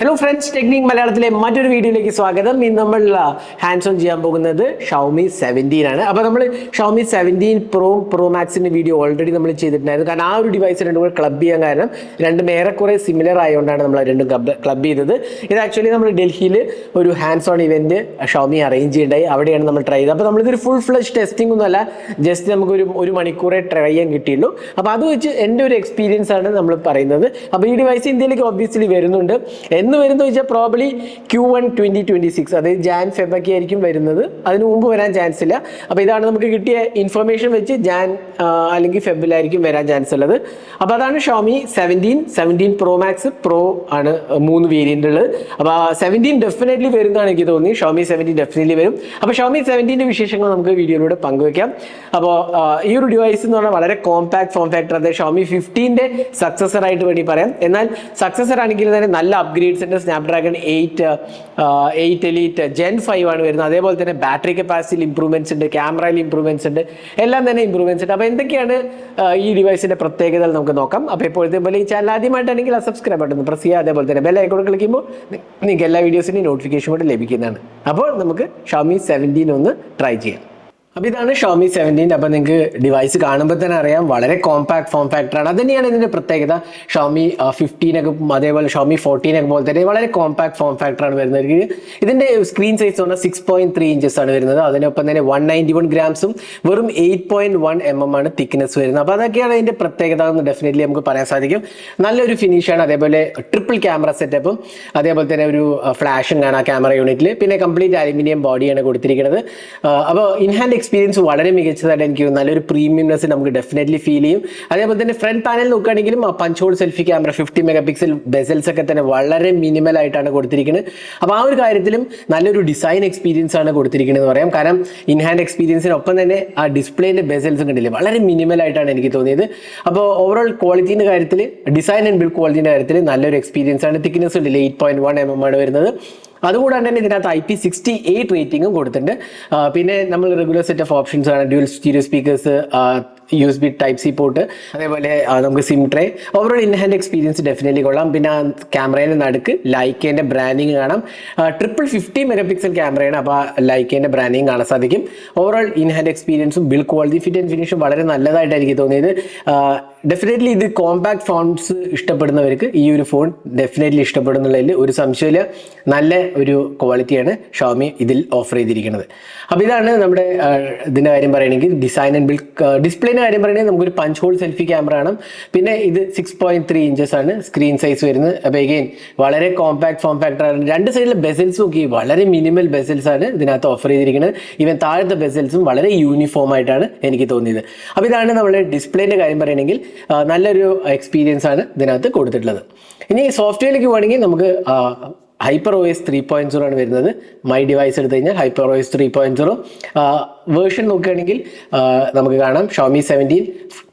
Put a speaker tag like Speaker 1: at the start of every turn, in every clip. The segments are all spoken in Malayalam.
Speaker 1: ഹലോ ഫ്രണ്ട്സ് ടെക്നിക് മലയാളത്തിലെ മറ്റൊരു വീഡിയോയിലേക്ക് സ്വാഗതം. ഇന്ന് നമ്മൾ ഹാൻഡ്സ് ഓൺ ചെയ്യാൻ പോകുന്നത് ഷൗമി സെവന്റീൻ ആണ്. അപ്പോൾ നമ്മൾ ഷൗമി സെവന്റീൻ പ്രോ പ്രോ മാക്സിന്റെ വീഡിയോ ഓൾറെഡി നമ്മൾ ചെയ്തിട്ടുണ്ടായിരുന്നു. കാരണം ആ ഒരു ഡിവൈസ് രണ്ടും കൂടെ ക്ലബ് ചെയ്യാൻ കാരണം രണ്ടും ഏറെക്കുറെ സിമിലർ ആയതുകൊണ്ടാണ് നമ്മൾ രണ്ടും ക്ലബ് ക്ലബ് ചെയ്തത്. ഇത് ആക്ച്വലി നമ്മൾ ഡൽഹിയിൽ ഒരു hands on event Xiaomi arrange ചെയ്യേണ്ടായി അവിടെയാണ് നമ്മൾ ട്രൈ ചെയ്തത്. അപ്പോൾ നമ്മളിതൊരു ഫുൾ ഫ്ലഷ് ടെസ്റ്റിംഗ് ഒന്നുമല്ല ജസ്റ്റ് നമുക്കൊരു ഒരു മണിക്കൂറേ ട്രൈ ചെയ്യാൻ കിട്ടിയുള്ളൂ. അപ്പോൾ അത് വെച്ച് എന്റെ ഒരു എക്സ്പീരിയൻസ് ആണ് നമ്മൾ പറയുന്നത്. അപ്പോൾ ഈ ഡിവൈസ് ഇന്ത്യയിലേക്ക് ഒബ്വിയസ്ലി വരുന്നുണ്ട്. എന്ന് വരുന്നു വെച്ചാൽ probably Q one twenty twenty six അതായത് ജാൻ ഫെബൊക്കെ ആയിരിക്കും വരുന്നത്. അതിന് മുമ്പ് വരാൻ ചാൻസ് ഇല്ല. അപ്പോൾ ഇതാണ് നമുക്ക് കിട്ടിയ ഇൻഫർമേഷൻ വെച്ച് ജാൻ അല്ലെങ്കിൽ ഫെബിലായിരിക്കും വരാൻ ചാൻസ് ഉള്ളത്. അപ്പോൾ അതാണ് Xiaomi seventeen seventeen pro max pro ആണ് മൂന്ന് വേരിയന്റ് ഉള്ളത്. അപ്പോൾ സെവന്റീൻ ഡെഫിനറ്റ്ലി വരുന്നതാണ് എനിക്ക് തോന്നി ഷോമി സെവന്റീൻ ഡെഫിനറ്റ്ലി വരും. അപ്പോൾ ഷോമി സെവന്റീന്റെ വിശേഷങ്ങൾ നമുക്ക് വീഡിയോയിലൂടെ പങ്കുവെക്കാം. അപ്പോൾ ഈ ഒരു ഡിവൈസ് എന്ന് പറഞ്ഞാൽ വളരെ കോമ്പാക്ട് ഫോം ഫാക്ടർ അതായത് ഷോമി ഫിഫ്റ്റീന്റെ സക്സസർ ആയിട്ട് വേണ്ടി പറയാം. എന്നാൽ സക്സസർ ആണെങ്കിൽ തന്നെ നല്ല അപ്ഗ്രേഡ്സ് ഉണ്ട് Snapdragon eight eight elite gen five ആണ് വരുന്നത്. അതേപോലെ തന്നെ ബാറ്ററി കപ്പാസിറ്റിയിൽ ഇമ്പ്രൂവ്മെന്റ്സ് ഉണ്ട് ക്യാമറയിൽ ഇമ്പ്രൂവ്മെന്റ്സ് ഉണ്ട് എല്ലാം തന്നെ ഇമ്പ്രൂവ്മെന്റ്സ് ഉണ്ട്. അപ്പോൾ എന്തൊക്കെയാണ് ഈ ഡിവൈസിന്റെ പ്രത്യേകതകൾ നമുക്ക് നോക്കാം. അപ്പോൾ എപ്പോഴത്തെ പോലെ ഈ ചാനൽ ആദ്യമായിട്ടാണെങ്കിൽ ആ സബ്സ്ക്രൈബ് ബട്ടൺ പ്രസ് ചെയ്യുക. അതേപോലെ തന്നെ ബെൽ ഐക്കോൺ ക്ലിക്ക് ചെയ്യുമ്പോൾ നിങ്ങൾക്ക് എല്ലാ വീഡിയോസിന്റെയും നോട്ടിഫിക്കേഷൻ കൂടെ ലഭിക്കുന്നതാണ്. അപ്പോൾ നമുക്ക് ഷോമി സെവന്റീൻ ഒന്ന് ട്രൈ ചെയ്യാം. അപ്പോൾ ഇതാണ് ഷോമി സെവന്റീൻ അപ്പോൾ നിങ്ങൾക്ക് ഡിവൈസ് കാണുമ്പോൾ തന്നെ അറിയാം വളരെ കോമ്പാക്ട് ഫോം ഫാക്ടറാണ് അത് തന്നെയാണ് ഇതിന്റെ പ്രത്യേകത. ഷോമി ഫിഫ്റ്റീനൊക്കെ അതേപോലെ ഷോമി ഫോർട്ടീനൊക്കെ പോലെ തന്നെ വളരെ കോമ്പാക്ട് ഫോം ഫാക്ടറാണ് വരുന്നത്. ഇതിന്റെ സ്ക്രീൻ സൈസ് പറഞ്ഞാൽ സിക്സ് പോയിന്റ് ത്രീ ഇഞ്ചസ് ആണ് വരുന്നത്. അതിനൊപ്പം തന്നെ വൺ നയന്റി വൺ ഗ്രാംസും വെറും eight point one M M ആണ് തിക്നെസ് വരുന്നത്. അപ്പോൾ അതൊക്കെയാണ് അതിന്റെ പ്രത്യേകത എന്ന് ഡെഫിനറ്റ്ലി നമുക്ക് പറയാൻ സാധിക്കും. നല്ലൊരു ഫിനിഷാണ് അതേപോലെ ട്രിപ്പിൾ ക്യാമറ സെറ്റപ്പും അതേപോലെ തന്നെ ഒരു ഫ്ലാഷും കാണാം ക്യാമറ യൂണിറ്റിൽ പിന്നെ കംപ്ലീറ്റ് അലുമിനിയം ബോഡിയാണ് കൊടുത്തിരിക്കുന്നത്. അപ്പോൾ ഇൻഹാൻഡ് എക്സ്പീരിയൻസ് വളരെ മികച്ചതായിട്ട് എനിക്ക്. നല്ലൊരു പ്രീമിയംനെസ് നമുക്ക് ഡെഫിനറ്റ്ലി ഫീൽ ചെയ്യും. അതേപോലെ തന്നെ ഫ്രണ്ട് പാനൽ നോക്കുകയാണെങ്കിലും ആ punch hole selfie camera fifty megapixel bezels ഒക്കെ തന്നെ വളരെ മിനിമൽ ആയിട്ടാണ് കൊടുത്തിരിക്കുന്നത്. അപ്പോൾ ആ ഒരു കാര്യത്തിലും നല്ലൊരു ഡിസൈൻ എക്സ്പീരിയൻസ് ആണ് കൊടുത്തിരിക്കുന്നത് എന്ന് പറയാം. കാരണം ഇൻഹാൻഡ് എക്സ്പീരിയൻസിനൊപ്പം തന്നെ ആ ഡിസ്പ്ലേന്റെ ബെസൽസ് കണ്ടില്ലേ വളരെ മിനിമൽ ആയിട്ടാണ് എനിക്ക് തോന്നിയത്. അപ്പോൾ ഓവറോൾ ക്വാളിറ്റീന്റെ കാര്യത്തിൽ ഡിസൈൻ ആൻഡ് ബിൽഡ് ക്വാളിറ്റീന്റെ കാര്യത്തിൽ നല്ലൊരു എക്സ്പീരിയൻസ് ആണ്. തിക്നെസ് ഉണ്ടല്ലേ eight point one M M ആണ് വരുന്നത്. അതുകൂടാണ്ട് തന്നെ ഇതിനകത്ത് ഐ പി സിക്സ്റ്റി എയ്റ്റ് റേറ്റിംഗും കൊടുത്തിട്ടുണ്ട് പിന്നെ നമ്മൾ റെഗുലർ സെറ്റ് ഓഫ് ഓപ്ഷൻസ് ആണ് dual stereo speakers U S B type C port അതേപോലെ നമുക്ക് SIM tray overall in hand experience definitely കൊള്ളാം. പിന്നെ ക്യാമറയുടെ നടുക്ക് ലൈക്കേന്റെ ബ്രാൻഡിങ് കാണാം. ട്രിപ്പിൾ ഫിഫ്റ്റി മെഗാ പിക്സൽ ക്യാമറയാണ് അപ്പോൾ ലൈക്കേന്റെ ബ്രാൻഡിങ് കാണാൻ സാധിക്കും. ഓവറോൾ ഇൻഹാൻഡ് എക്സ്പീരിയൻസും ബിൽ ക്വാളിറ്റി ഫിറ്റ് ആൻഡ് ഫിനിഷും വളരെ നല്ലതായിട്ട് എനിക്ക് തോന്നിയത്. ഡെഫിനറ്റ്ലി ഇത് കോമ്പാക്ട് ഫോൺസ് ഇഷ്ടപ്പെടുന്നവർക്ക് ഈ ഒരു ഫോൺ ഡെഫിനറ്റ്ലി ഇഷ്ടപ്പെടുന്നുള്ളതിൽ ഒരു സംശയമില്ല. നല്ല ഒരു ക്വാളിറ്റിയാണ് ഷോമി ഇതിൽ ഓഫർ ചെയ്തിരിക്കുന്നത്. അപ്പോൾ ഇതാണ് നമ്മുടെ ഇതിന്റെ കാര്യം പറയുകയാണെങ്കിൽ ഡിസൈൻ ആൻഡ് ബിൽഡ് ഡിസ്പ്ലേന്റെ കാര്യം പറയുകയാണെങ്കിൽ നമുക്കൊരു പഞ്ച് ഹോൾ സെൽഫി ക്യാമറ ആണ് പിന്നെ ഇത് സിക്സ് പോയിന്റ് ത്രീ ഇഞ്ചസ് ആണ് സ്ക്രീൻ സൈസ് വരുന്നത്. അപ്പോൾ എഗെയിൻ വളരെ കോമ്പാക്ട് ഫോം ഫാക്ടർ ആണ്. രണ്ട് സൈഡിലെ ബെസൽസ് നോക്കി വളരെ മിനിമൽ ബെസൽസ് ആണ് ഇതിനകത്ത് ഓഫർ ചെയ്തിരിക്കുന്നത്. ഈവൻ താഴത്തെ ബെസൽസും വളരെ യൂണിഫോം ആയിട്ടാണ് എനിക്ക് തോന്നിയത്. അപ്പോൾ ഇതാണ് നമ്മുടെ ഡിസ്പ്ലേന്റെ കാര്യം പറയുകയാണെങ്കിൽ നല്ലൊരു എക്സ്പീരിയൻസ് ആണ് ഇതിനകത്ത് കൊടുത്തിട്ടുള്ളത്. ഇനി സോഫ്റ്റ്വെയറിലേക്ക് പോകണമെങ്കിൽ നമുക്ക് Hyper O three point zero ആണ് വരുന്നത്. മൈ ഡിവൈസ് എടുത്തു കഴിഞ്ഞാൽ Hyper O three point zero version നോക്കുകയാണെങ്കിൽ നമുക്ക് കാണാം. Xiaomi seventeen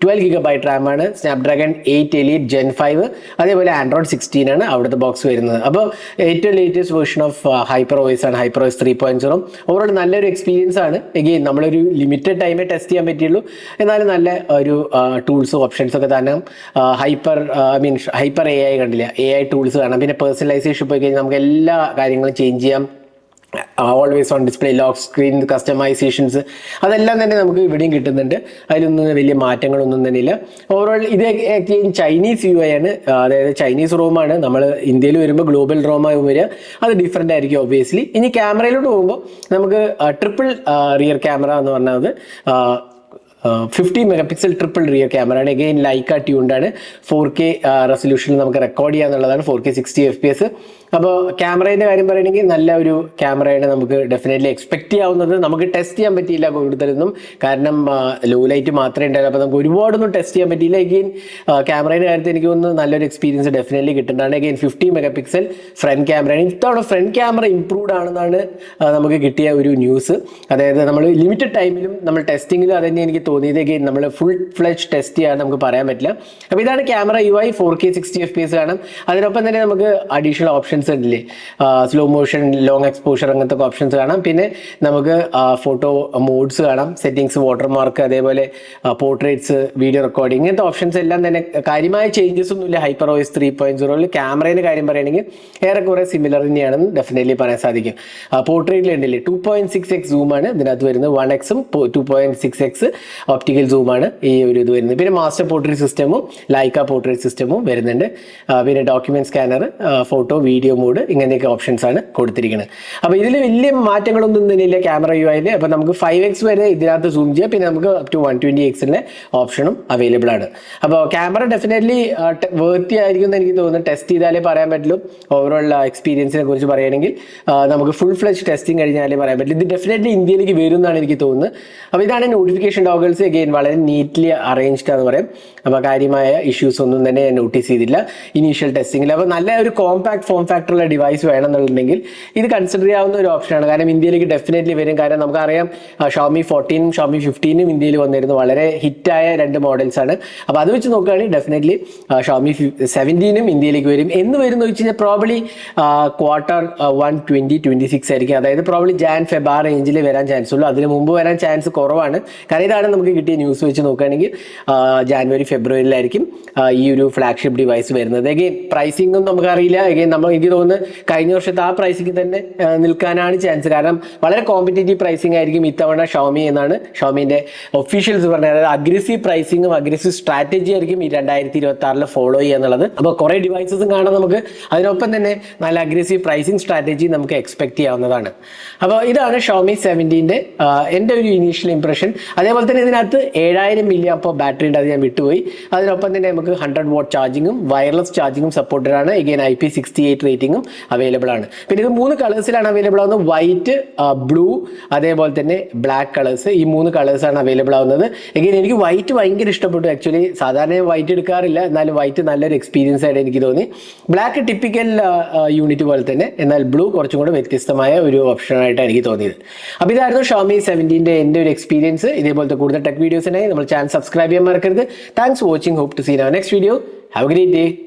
Speaker 1: twelve gigabyte RAM ആണ്. Snapdragon eight elite gen five അതേപോലെ ആൻഡ്രോയിഡ് സിക്സ്റ്റീൻ ആണ് അവിടുത്തെ ബോക്സ് വരുന്നത്. അപ്പോൾ ഏറ്റവും latest version of Hyper OS ആണ്. Hyper OS three point zero overall നല്ലൊരു എക്സ്പീരിയൻസ് ആണ്. എഗെയിൻ നമ്മളൊരു ലിമിറ്റഡ് ടൈമേ ടെസ്റ്റ് ചെയ്യാൻ പറ്റുള്ളൂ എന്നാലും നല്ല ഒരു ടൂൾസും ഓപ്ഷൻസ് ഒക്കെ തന്നെ Hyper I mean Hyper A I കണ്ടില്ല? എ ഐ ടൂൾസ് കാണാം. പിന്നെ പേഴ്സണലൈസേഷൻ പോയി കഴിഞ്ഞാൽ നമുക്ക് എല്ലാ കാര്യങ്ങളും ചേഞ്ച് ചെയ്യാം. Always on display lock screen customisations അതെല്ലാം തന്നെ നമുക്ക് ഇവിടെയും കിട്ടുന്നുണ്ട്. അതിലൊന്നും വലിയ മാറ്റങ്ങളൊന്നും തന്നെ ഇല്ല. ഓവറോൾ ഇത് ചൈനീസ് യു ഐ ആണ്. ആ, അതായത് ചൈനീസ് റോമാണ് നമ്മൾ ഇന്ത്യയിൽ വരുമ്പോൾ ഗ്ലോബൽ റോമായി വരിക. അത് ഡിഫറെന്റ് ആയിരിക്കും ഒബ്വിയസ്ലി ഇനി ക്യാമറയിലോട്ട് പോകുമ്പോൾ നമുക്ക് ട്രിപ്പിൾ റിയർ ക്യാമറ എന്ന് പറഞ്ഞത് fifty megapixel triple rear camera ആണ്. എഗെയിൻ ലൈക്ക ട്യൂണ്ടാണ് ഫോർ കെ റെസൊല്യൂഷനിൽ നമുക്ക് record ചെയ്യാന്നുള്ളതാണ്. Four K sixty F P S അപ്പോൾ ക്യാമറേന്റെ കാര്യം പറയുകയാണെങ്കിൽ നല്ല ഒരു ക്യാമറയാണ് നമുക്ക് ഡെഫിനറ്റ്ലി എക്സ്പെക്ട് ചെയ്യാവുന്നത്. നമുക്ക് ടെസ്റ്റ് ചെയ്യാൻ പറ്റിയില്ല കൂടുതലൊന്നും. കാരണം ലോ ലൈറ്റ് മാത്രമേ ഉണ്ടായിരുന്നു അപ്പോൾ നമുക്ക് ഒരുപാടൊന്നും ടെസ്റ്റ് ചെയ്യാൻ പറ്റിയില്ല. എഗെയിൻ ക്യാമറയുടെ കാര്യത്തിൽ എനിക്ക് ഒന്ന് നല്ലൊരു എക്സ്പീരിയൻസ് ഡെഫിനറ്റ്ലി കിട്ടുന്നതാണ്. Again fifty mega pixel front ക്യാമറയാണ് ഇത്തവണ ഫ്രണ്ട് ക്യാമറ ഇംപ്രൂവ്ഡ് ആണെന്നാണ് നമുക്ക് കിട്ടിയ ഒരു ന്യൂസ് അതായത് നമ്മൾ ലിമിറ്റഡ് ടൈമിലും നമ്മൾ ടെസ്റ്റിങ്ങിലും അതന്നെ എനിക്ക് തോന്നിയത്. എഗെയിൻ നമ്മൾ ഫുൾ ഫ്ലെജ് ടെസ്റ്റ് ചെയ്യാൻ നമുക്ക് പറയാൻ പറ്റില്ല. അപ്പോൾ ഇതാണ് camera U I four K sixty F P S കാണാം. അതിനൊപ്പം തന്നെ നമുക്ക് അഡീഷണൽ ഓപ്ഷൻസ് ഉണ്ടല്ലേ സ്ലോ മോഷൻ ലോങ് എക്സ്പോഷർ അങ്ങനത്തെ ഓപ്ഷൻസ് കാണാം. പിന്നെ നമുക്ക് ഫോട്ടോ മോഡ്സ് കാണാം. സെറ്റിങ്സ് വാട്ടർമാർക്ക് അതേപോലെ പോർട്രേറ്റ്സ് വീഡിയോ റെക്കോർഡിംഗ് ഇങ്ങനത്തെ ഓപ്ഷൻസ് എല്ലാം തന്നെ കാര്യമായ ചേഞ്ചസ് ഒന്നുമില്ല. ഹൈപ്പർ ഓയിസ് ത്രീ പോയിന്റ് സീറോയിൽ ക്യാമറയുടെ കാര്യം പറയുകയാണെങ്കിൽ ഏറെക്കുറെ സിമിലർ തന്നെയാണെന്ന് ഡെഫിനറ്റ്ലി പറയാൻ സാധിക്കും. പോർട്രേറ്റിൽ ഉണ്ടല്ലേ ടു പോയിന്റ് സിക്സ് എക്സ് സൂമാണ് ഇതിനകത്ത് വരുന്നത് വൺ എക്സും two point six X optical സൂമാണ് ഈ ഒരു ഇത് വരുന്നത്. പിന്നെ മാസ്റ്റർ പോർട്രേറ്റ് സിസ്റ്റമും ലൈക്ക പോർട്രേറ്റ് സിസ്റ്റമും വരുന്നുണ്ട്. പിന്നെ document scanner photo video mode ഇങ്ങനെയൊക്കെ ഓപ്ഷൻസ് ആണ് കൊടുത്തിരിക്കുന്നത് അപ്പോൾ ഇതിൽ വലിയ മാറ്റങ്ങളൊന്നും തന്നെയില്ല ക്യാമറ യു ആയിൽ അപ്പോൾ നമുക്ക് ഫൈവ് എക്സ് വരെ ഇതിനകത്ത് സൂം ചെയ്യാം. പിന്നെ നമുക്ക് അപ് ടു വൺ ട്വന്റി ഓപ്ഷനും അവൈലബിൾ ആണ്. അപ്പോൾ ക്യാമറ ഡെഫിനറ്റ്ലി വേർത്തി ആയിരിക്കും എന്ന് എനിക്ക് തോന്നുന്നു. ടെസ്റ്റ് ചെയ്താലേ പറയാൻ പറ്റുള്ളൂ. ഓവറോൾ എക്സ്പീരിയൻസിനെ കുറിച്ച് പറയുകയാണെങ്കിൽ നമുക്ക് ഫുൾ ഫ്ലഷ് ടെസ്റ്റിംഗ് കഴിഞ്ഞാലേ പറയാൻ പറ്റുള്ളൂ. ഇത് ഡെഫിനറ്റ്ലി ഇന്ത്യയിലേക്ക് വരും എന്നാണ് എനിക്ക് തോന്നുന്നത്. അപ്പോൾ ഇതാണ് നോട്ടിഫിക്കേഷൻ ഡോഗിൾസ് അഗെയിൻ വളരെ നീറ്റ്ലി അറേഞ്ച്ഡ് എന്ന് പറയും. അപ്പോൾ കാര്യമായ ഇഷ്യൂസ് ഒന്നും തന്നെ ഞാൻ നോട്ടീസ് ചെയ്തില്ല. ഇനീഷ്യൽ ടെസ്റ്റിംഗിൽ അപ്പോൾ നല്ല ഒരു കോമ്പാക്ട് ഫോം ഫാക്ടറുള്ള ഡിവൈസ് വേണമെന്നുണ്ടെങ്കിൽ ഇത് കൺസിഡർ ചെയ്യാവുന്ന ഒരു ഓപ്ഷനാണ് കാരണം ഇന്ത്യയിലേക്ക് ഡെഫിനറ്റ്ലി വരും. കാരണം നമുക്കറിയാം ഷോമി ഫോർട്ടീനും ഷോമി ഫിഫ്റ്റീനും ഇന്ത്യയിൽ വന്നിരുന്നു. വളരെ ഹിറ്റായ രണ്ട് മോഡൽസ് ആണ്. അപ്പോൾ അത് വെച്ച് നോക്കുകയാണെങ്കിൽ ഡെഫിനറ്റ്ലി ഷോമി സെവന്റീനും ഇന്ത്യയിലേക്ക് വരും. എന്ന് വരും എന്ന് വെച്ച് കഴിഞ്ഞാൽ probably quarter one twenty twenty six ആയിരിക്കും. അതായത് പ്രോബ്ലി ജാൻ ഫെബ് ആ റേഞ്ചിൽ വരാൻ ചാൻസ് ഉള്ളൂ. അതിന് മുമ്പ് വരാൻ ചാൻസ് കുറവാണ്. കാരണം ഇതാണ് നമുക്ക് കിട്ടിയ ന്യൂസ് വെച്ച് നോക്കുകയാണെങ്കിൽ ജാനുവരി ഫെബ്രുവരിയിലായിരിക്കും ഈ ഒരു ഫ്ലാഗ്ഷിപ്പ് ഡിവൈസ് വരുന്നത്. അഗെയിൻ പ്രൈസിംഗും നമുക്കറിയില്ല. അഗെയിൻ നമ്മൾ എനിക്ക് തോന്നുന്നത് കഴിഞ്ഞ വർഷത്തെ ആ പ്രൈസിങ് തന്നെ നിൽക്കാനാണ് ചാൻസ് കാരണം വളരെ കോമ്പറ്റേറ്റീവ് പ്രൈസിങ് ആയിരിക്കും ഇത്തവണ ഷോമി എന്നാണ് ഷോമിന്റെ ഒഫീഷ്യൽസ് പറഞ്ഞത്. അതായത് അഗ്രസീവ് പ്രൈസിങ്ങും അഗ്രസീവ് സ്ട്രാറ്റജി ആയിരിക്കും ഈ രണ്ടായിരത്തി ഇരുപത്തി ആറിൽ ഫോളോ ചെയ്യുക എന്നുള്ളത്. അപ്പോൾ കുറേ ഡിവൈസസും കാണാൻ നമുക്ക്. അതിനൊപ്പം തന്നെ നല്ല അഗ്രസീവ് പ്രൈസിങ് സ്ട്രാറ്റജി നമുക്ക് എക്സ്പെക്ട് ചെയ്യാവുന്നതാണ്. അപ്പോൾ ഇതാണ് ഷോമി സെവന്റീന്റെ എന്റെ ഒരു ഇനീഷ്യൽ ഇംപ്രഷൻ അതേപോലെ തന്നെ ഇതിനകത്ത് ഏഴായിരം മില്ലി അപ്പോൾ ബാറ്ററി ഉണ്ട് അത് ഞാൻ വിട്ടുപോയി. അതിനൊപ്പം തന്നെ നമുക്ക് ഹൺഡ്രഡ് വാട്ട് ചാർജിങ്ങും വയർലെസ് ചാർജിങ്ങും സപ്പോർട്ടഡ് ആണ് again I P sixty eight റേറ്റിംഗും അവൈലബിൾ ആണ് പിന്നെ ഇത് മൂന്ന് കളേഴ്സിലാണ് അവൈലബിൾ ആവുന്നത്. വൈറ്റ് ബ്ലൂ അതേപോലെ തന്നെ ബ്ലാക്ക് കളേഴ്സ് ഈ മൂന്ന് കളേഴ്സാണ് അവൈലബിൾ ആവുന്നത്. എങ്കിലും എനിക്ക് വൈറ്റ് ഭയങ്കര ഇഷ്ടപ്പെട്ടു. ആക്ച്വലി സാധാരണ വൈറ്റ് എടുക്കാറില്ല. എന്നാലും വൈറ്റ് നല്ലൊരു എക്സ്പീരിയൻസ് ആയിട്ട് എനിക്ക് തോന്നി. ബ്ലാക്ക് ടിപ്പിക്കൽ യൂണിറ്റ് പോലെ തന്നെ. എന്നാൽ ബ്ലൂ കുറച്ചും കൂടെ വ്യത്യസ്തമായ ഒരു ഓപ്ഷനായിട്ടാണ് എനിക്ക് തോന്നിയത്. അപ്പോൾ ഇതായിരുന്നു ഷോമി സെവന്റീന്റെ എന്റെ ഒരു എക്സ്പീരിയൻസ് ഇതേപോലത്തെ കൂടുതൽ ടെക് വീഡിയോസിനായി നമ്മൾ ചാനൽ സബ്സ്ക്രൈബ് ചെയ്യാൻ മറക്കരുത്. Thanks watching hope to seen our next video have a great day